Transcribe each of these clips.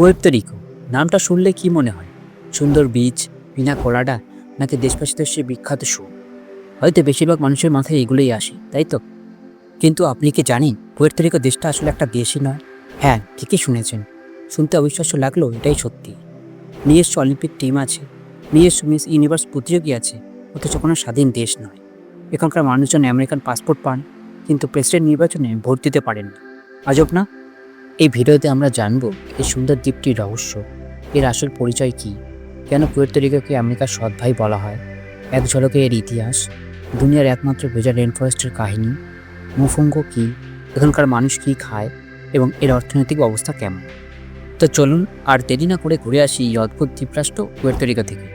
Puerto নামটা শুনলে কি মনে হয়? সুন্দর বীচ বিনা কোলাডা নাকি দেশবাসীদের সে বিখ্যাত সুর? হয়তো বেশিরভাগ মানুষের মাথায় এগুলোই আসে, তাই তো? কিন্তু আপনি কি জানেন পুয়ের্তো দেশটা আসলে একটা দেশই নয়? হ্যাঁ ঠিকই শুনেছেন। শুনতে অবিশ্বাস্য লাগল, এটাই সত্যি। নিজস্ব অলিম্পিক টিম আছে, নিজস্ব মিস ইউনিভার্স প্রতিযোগী আছে, অথচ কোনো স্বাধীন দেশ নয়। এখানকার মানুষজন আমেরিকান পাসপোর্ট পান, কিন্তু প্রেসিডেন্ট নির্বাচনে ভোট দিতে পারেন না আজব না? এই ভিডিওতে আমরা জানব এই সুন্দর দ্বীপটির রহস্য। এর আসল পরিচয় কী? কেন পুয়ের্তো আমেরিকার সৎ ভাই বলা হয়? এক ঝলকে এর ইতিহাস? দুনিয়ার একমাত্র ভেজা রেন ফরেস্টের কাহিনী? মুফুঙ্গ কী? এখানকার মানুষ কী খায়? এবং এর অর্থনৈতিক অবস্থা কেমন? তো চলুন আর দেরি না করে ঘুরে আসি এই অদ্ভুত দ্বীপরাষ্ট্র পুয়ের্তো থেকে।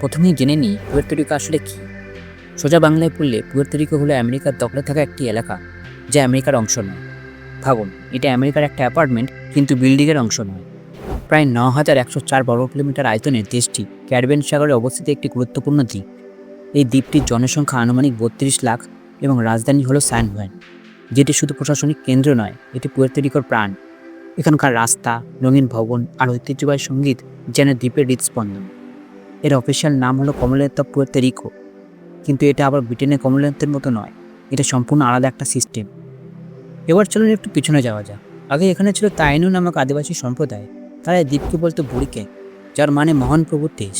প্রথমেই জেনে নিই পুয়ের্তো আসলে কী। সোজা বাংলায় পড়লে পুয়ের্তো হলো আমেরিকার দখলে থাকা একটি এলাকা, যা আমেরিকার অংশ নয়। ভাবুন এটা আমেরিকার একটা অ্যাপার্টমেন্ট, কিন্তু বিল্ডিংয়ের অংশ নয়। প্রায় ন হাজার একশো চার বর্গ কিলোমিটার আয়তনের দেশটি ক্যারিবিয়ান সাগরে অবস্থিত একটি গুরুত্বপূর্ণ দ্বীপ। এই দ্বীপটির জনসংখ্যা আনুমানিক বত্রিশ লাখ এবং রাজধানী হলো স্যান হুয়েন যেটি শুধু প্রশাসনিক কেন্দ্র নয়, এটি পুয়ের্তো প্রাণ। এখানকার রাস্তা, রঙিন ভবন আর ঐতিহ্যবাহী সংগীত যেন দ্বীপের হৃদস্পন্দন এর অফিসিয়াল নাম হলো কমলনাথ পুয়ের্তো রিকো কিন্তু এটা আবার ব্রিটেনের কমলনাথের মতো নয়, এটা সম্পূর্ণ আলাদা একটা সিস্টেম। এবার চলুন একটু পিছনে যাওয়া যাক। আগে এখানে ছিল তাইনু নামক আদিবাসী সম্প্রদায়, তারা এই দ্বীপকে বলতো বুড়িকে, যার মানে মহান প্রভুর দেশ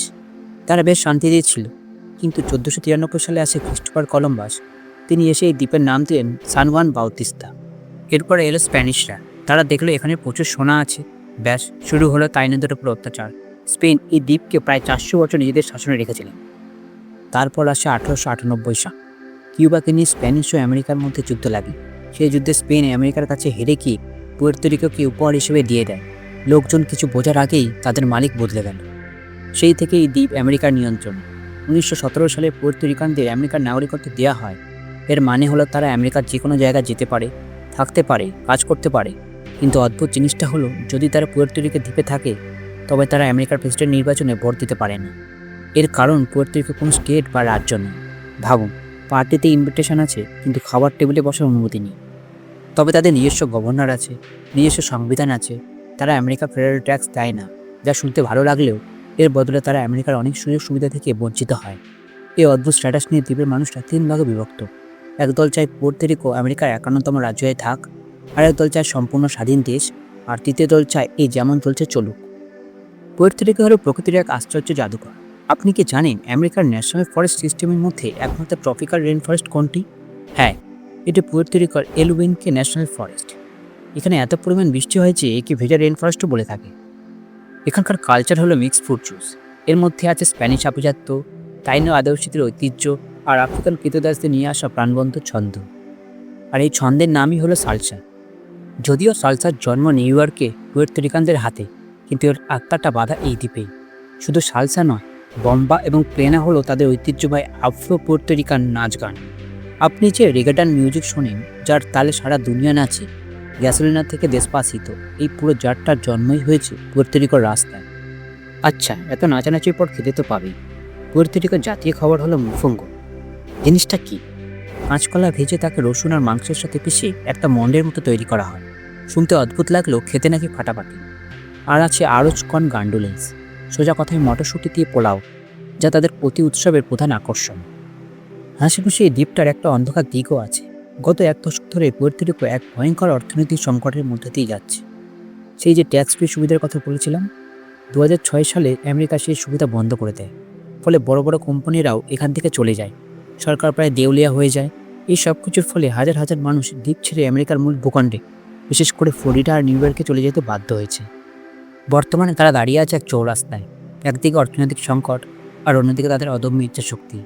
তারা বেশ শান্তিতে ছিল, কিন্তু চোদ্দোশো তিরানব্বই সালে আসে ক্রিস্টোফার কলম্বাস। তিনি এসে এই দ্বীপের নাম দিলেন সানওয়ান বাউতিস্তা। এরপরে এলো স্প্যানিশরা। তারা দেখল এখানে প্রচুর সোনা আছে। ব্যাস, শুরু হলো তাইনুদের উপর অত্যাচার। স্পেন এই দ্বীপকে প্রায় চারশো বছর নিজেদের শাসনে রেখেছিলেন। তারপর আসে আঠারোশো আটানব্বই সাল। কিউবাকে নিয়ে স্প্যানিশ ও আমেরিকার মধ্যে যুদ্ধ লাগে। সেই যুদ্ধে স্পেন আমেরিকার কাছে হেরে কি পুয়ের্তরিকোকে উপহার হিসেবে দিয়ে দেয়। লোকজন কিছু বোঝার আগেই তাদের মালিক বদলে গেল। সেই থেকেই দ্বীপ আমেরিকার নিয়ন্ত্রণ। উনিশশো সতেরো সালে পুয়ের্তরিকানদের আমেরিকার নাগরিকত্ব দেওয়া হয়। এর মানে হলো তারা আমেরিকার যে কোনো জায়গায় যেতে পারে, থাকতে পারে, কাজ করতে পারে। কিন্তু অদ্ভুত জিনিসটা হলো, যদি তারা পুয়ের্তরিকে দ্বীপে থাকে, তবে তারা আমেরিকার প্রেসিডেন্ট নির্বাচনে ভোট দিতে পারে না। এর কারণ পুয়ের্তরিকো কোনো স্টেট বা রাজ্য নয়। ভাবুন, পার্টিতে ইনভিটেশন আছে, কিন্তু খাবার টেবিলে বসার অনুমতি নেই। তবে তাদের নিজস্ব গভর্নর আছে, নিজস্ব সংবিধান আছে। তারা আমেরিকা ফেডারেল ট্যাক্স দেয় না, যা শুনতে ভালো লাগলেও এর বদলে তারা আমেরিকার অনেক সুযোগ সুবিধা থেকে বঞ্চিত হয়। এই অদ্ভুত স্ট্যাটাস নিয়ে দ্বীপের মানুষরা তিন ভাগে বিভক্ত। একদল চায় পোর্তেরিকো আমেরিকার একান্নতম রাজ্য হয়ে থাক আর একদল চায় সম্পূর্ণ স্বাধীন দেশ, আর তৃতীয় দল চায় এই যেমন চলছে চলুক। পোর্তেরিকো হলো প্রকৃতির এক আশ্চর্য জাদুকর আপনি কি জানেন আমেরিকার ন্যাশনাল ফরেস্ট সিস্টেমের মধ্যে একমাত্র ট্রপিক্যাল রেন ফরেস্ট কোনটি? হ্যাঁ এটি পুয়ের্তরিকর এলউইনকে ন্যাশনাল ফরেস্ট। এখানে এত পরিমাণ বৃষ্টি হয় যে একে ভেজা রেন ফরেস্টও বলে থাকে। এখানকার কালচার হলো মিক্সড ফ্রুট জুস এর মধ্যে আছে স্প্যানিশ আভিজাত্য, তাইনো আদিবাসীদের ঐতিহ্য আর আফ্রিকান কৃতদাসদের নিয়ে আসা প্রাণবন্ত ছন্দ। আর এই ছন্দের নামই হলো সালসা। যদিও সালসার জন্ম নিউ ইয়র্কে পুয়ের্তরিকানদের হাতে, কিন্তু এর আত্মাটা বাধা এই দ্বীপেই। শুধু সালসা নয়, বম্বা এবং প্লেনা হলো তাদের ঐতিহ্যবাহী আফ্রো পোর্তরিকান নাচ গান আপনি যে রেগাটান মিউজিক শোনেন, যার তালে সারা দুনিয়া নাচে, গ্যাসোলিনা থেকে দেশপাসিত এই পুরো জারটার জন্মই হয়েছে পুয়ের্তরিকোর রাস্তায় আচ্ছা এত নাচানাচির পর খেতে তো পাবেই। পুয়ের্তরিকোর জাতীয় খাবার হলো মুফঙ্গ। জিনিসটা কি? কাঁচকলা ভেজে তাকে রসুন আর মাংসের সাথে পিষে একটা মন্ডের মতো তৈরি করা হয়। শুনতে অদ্ভুত লাগলেও খেতে নাকি ফাটাফাটি। আর আছে আরজ কন গান্ডুলেন্স। সোজা কথায় মটরশুঁটি দিয়ে পোলাও, যা তাদের প্রতি উৎসবের প্রধান আকর্ষণ। হাসিখুশি এই দ্বীপটার একটা অন্ধকার দিকও আছে। গত এক দশক ধরে পুয়ের্তরিকো এক ভয়ঙ্কর অর্থনৈতিক সংকটের মধ্যে দিয়ে যাচ্ছে। সেই যে ট্যাক্স ফ্রি সুবিধার কথা বলেছিলাম দু সালে আমেরিকা সেই সুবিধা বন্ধ করে দেয়। ফলে বড় বড় কোম্পানিরাও এখান থেকে চলে যায়। সরকার প্রায় দেউলিয়া হয়ে যায়। এই সব কিছুর ফলে হাজার হাজার মানুষ দ্বীপ ছেড়ে আমেরিকার মূল ভূখণ্ডে, বিশেষ করে ফ্লোরিডা আর নিউ ইয়র্কে চলে যেতে বাধ্য হয়েছে। বর্তমানে তারা দাঁড়িয়ে আছে এক চৌরাস্তায়। একদিকে অর্থনৈতিক সংকট আর অন্যদিকে তাদের অদম্য ইচ্ছা শক্তি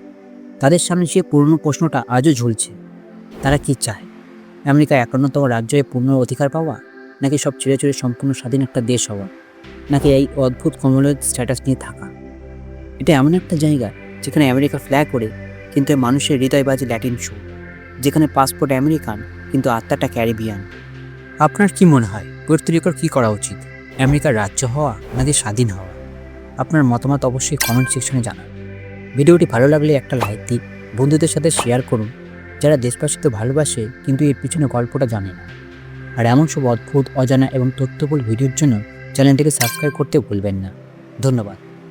তাদের সামনে সে পুরনো প্রশ্নটা আজও ঝুলছে। তারা কি চায়? আমেরিকা একান্নতম রাজ্যে পূর্ণ অধিকার পাওয়া? নাকি সব ছেড়ে সম্পূর্ণ স্বাধীন একটা দেশ হওয়া? নাকি এই অদ্ভুত কমনওয়েলথ স্ট্যাটাস নিয়ে থাকা? এটা এমন একটা জায়গা যেখানে আমেরিকা ফ্ল্যাগ করে, কিন্তু মানুষের হৃদয় বাজে ল্যাটিন শো যেখানে পাসপোর্ট আমেরিকান, কিন্তু আত্মাটা ক্যারিবিয়ান আপনার কি মনে হয় পুয়ের্তরিকোর কী করা উচিত? আমেরিকার রাজ্য হওয়া নাকি স্বাধীন হওয়া? আপনার মতামত অবশ্যই কমেন্ট সেকশনে জানান। ভিডিওটি ভালো লাগলে একটা লাইক দিন। বন্ধুদের সাথে শেয়ার করুন। যারা দেশবাসীকে ভালোবাসে, কিন্তু এর পিছনে গল্পটা জানে না। আর এমন সব অদ্ভুত, অজানা এবং তথ্যবহুল ভিডিওর জন্য চ্যানেলটিকে সাবস্ক্রাইব করতে ভুলবেন না। ধন্যবাদ।